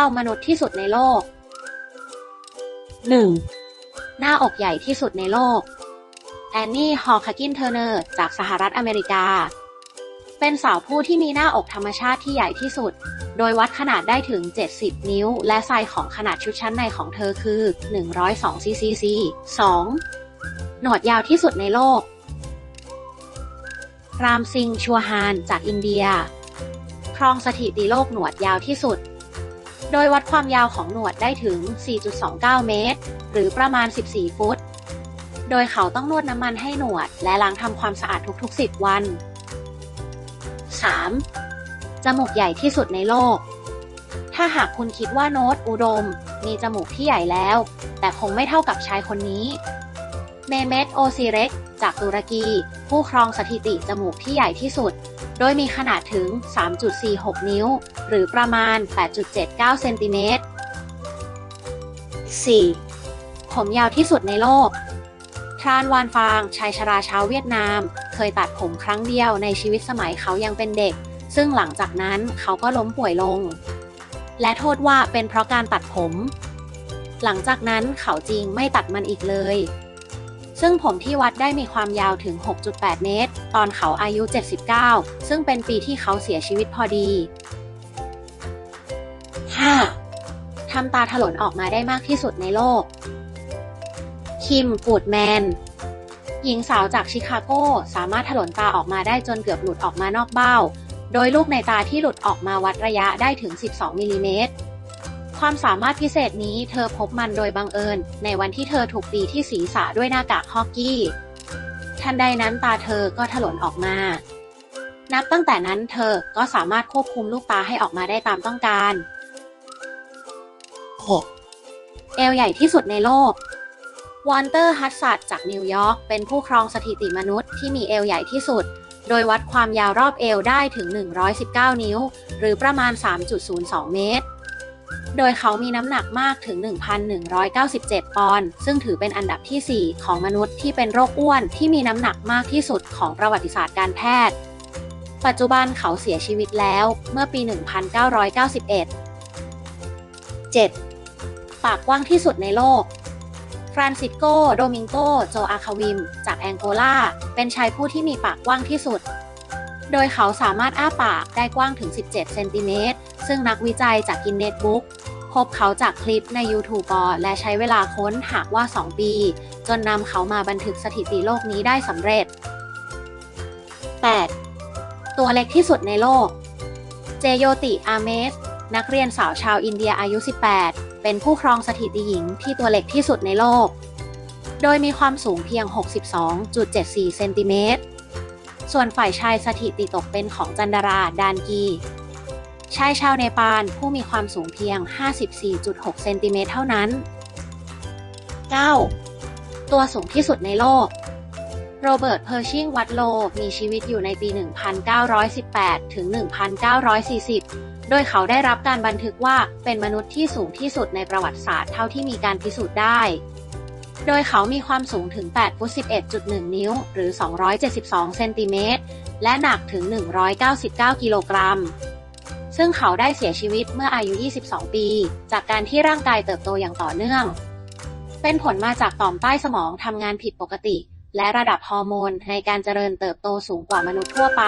9 มนุษย์ที่สุดในโลก 1. หน้าอกใหญ่ที่สุดในโลก แอนนี่ ฮอคากินเทอร์เนอร์จากสหรัฐอเมริกา เป็นสาวผู้ที่มีหน้าอกธรรมชาติที่ใหญ่ที่สุด โดยวัดขนาดได้ถึง 70 นิ้ว และไซส์ของขนาดชุดชั้นในของเธอคือ 102ซีซีซี 2. หนวดยาวที่สุดในโลก รามซิงชัวฮานจากอินเดีย ครองสถิติโลกหนวดยาวที่สุด โดยวัดความยาวของหนวดได้ถึง 4.29 เมตร หรือประมาณ 14 ฟุต โดยเขาต้องนวดน้ำมันให้หนวด และล้างทำความสะอาดทุกๆ 10 วัน 3. จมูกใหญ่ที่สุดในโลก ถ้าหากคุณคิดว่าโน้ตอุดม มีจมูกที่ใหญ่แล้ว แต่คงไม่เท่ากับชายคนนี้ เมเมตโอซิเร็กจากตุรกี ผู้ครองสถิติจมูกที่ใหญ่ที่สุด โดยมีขนาดถึง 3.46 นิ้ว หรือประมาณ 8.79 เซนติเมตร 4. ผมยาวที่สุดในโลก ทรานวานฟาง ชายชราชาวเวียดนาม เคยตัดผมครั้งเดียวในชีวิตสมัยเขายังเป็นเด็ก ซึ่งหลังจากนั้นเขาก็ล้มป่วยลง และโทษว่าเป็นเพราะการตัดผม หลังจากนั้นเขาจริงไม่ตัดมันอีกเลย ซึ่งผมที่วัดได้มีความยาวถึง 6.8 เมตร ตอนเขาอายุ 79 ซึ่งเป็นปีที่เขาเสียชีวิตพอดี 5. ทำตาถลนออกมาได้มากที่สุดในโลก คิมกูดแมน หญิงสาวจากชิคาโกสามารถถลนตาออกมาได้จนเกือบหลุดออกมานอกเบ้า โดยลูกในตาที่หลุดออกมาวัดระยะได้ถึง 12 มิลลิเมตร ความสามารถพิเศษนี้เธอพบมันโดยบังเอิญ ในวันที่เธอถูกตีที่ศีรษะด้วยหน้ากากฮอกกี้ ทันใดนั้นตาเธอก็ถลนออกมา นับตั้งแต่นั้นเธอก็สามารถควบคุมลูกตาให้ออกมาได้ตามต้องการ 6. เอวใหญ่ที่สุดในโลก วอนเตอร์ฮัตสัดจากนิวยอร์กเป็นผู้ครองสถิติมนุษย์ที่มีเอวใหญ่ที่สุด โดยวัดความยาวรอบเอวได้ถึง 119 นิ้ว หรือประมาณ 3.02 เมตร โดยเขามีน้ำหนักมากถึง 1,197 ปอนด์ ซึ่งถือเป็นอันดับที่ 4 ของมนุษย์ที่เป็นโรคอ้วนที่มีน้ำหนักมากที่สุดของประวัติศาสตร์การแพทย์ ปัจจุบันเขาเสียชีวิตแล้วเมื่อปี 1991 7. ปากกว้างที่สุดในโลกฟรานซิสโก โดมิงโก โจอาคาวิม จากแองโกลา เป็นชายผู้ที่มีปากกว้างที่สุด โดยเขาสามารถอ้าปากได้กว้างถึง 17 เซนติเมตร ซึ่งนักวิจัยจากกินเน็ตบุ๊กพบเขาจากคลิปใน YouTube ก่อและใช้เวลาค้นหากว่า 2 ปี จนนำเขามาบันทึกสถิติโลกนี้ได้สำเร็จ 8. ตัวเล็กที่สุดในโลก เจโยติอาเมส นักเรียนสาวชาวอินเดียอายุ 18 เป็นผู้ครองสถิติหญิงที่ตัวเล็กที่สุดในโลก โดยมีความสูงเพียง 62.74 เซนติเมตร ส่วนฝ่ายชายสถิติตกเป็นของจันดารา ดานกี ชายชาวเนปาลผู้มีความสูงเพียง 54.6 เซนติเมตรเท่านั้น 9. ตัวสูงที่สุดในโลก โรเบิร์ต เพอร์ชิง วัตโล มีชีวิตอยู่ในปี 1918 ถึง 1940 โดยเขาได้รับการบันทึกว่าเป็นมนุษย์ที่สูงที่สุดในประวัติศาสตร์เท่าที่มีการพิสูจน์ได้ โดยเขามีความสูงถึง 8 ฟุต 11.1 นิ้ว หรือ 272 เซนติเมตร และหนักถึง 199 กิโลกรัม ซึ่งเขาได้เสียชีวิตเมื่ออายุ 22 ปี จากการที่ร่างกายเติบโตอย่างต่อเนื่อง เป็นผลมาจากต่อมใต้สมองทำงานผิดปกติ และระดับฮอร์โมนในการเจริญเติบโตสูงกว่ามนุษย์ทั่วไป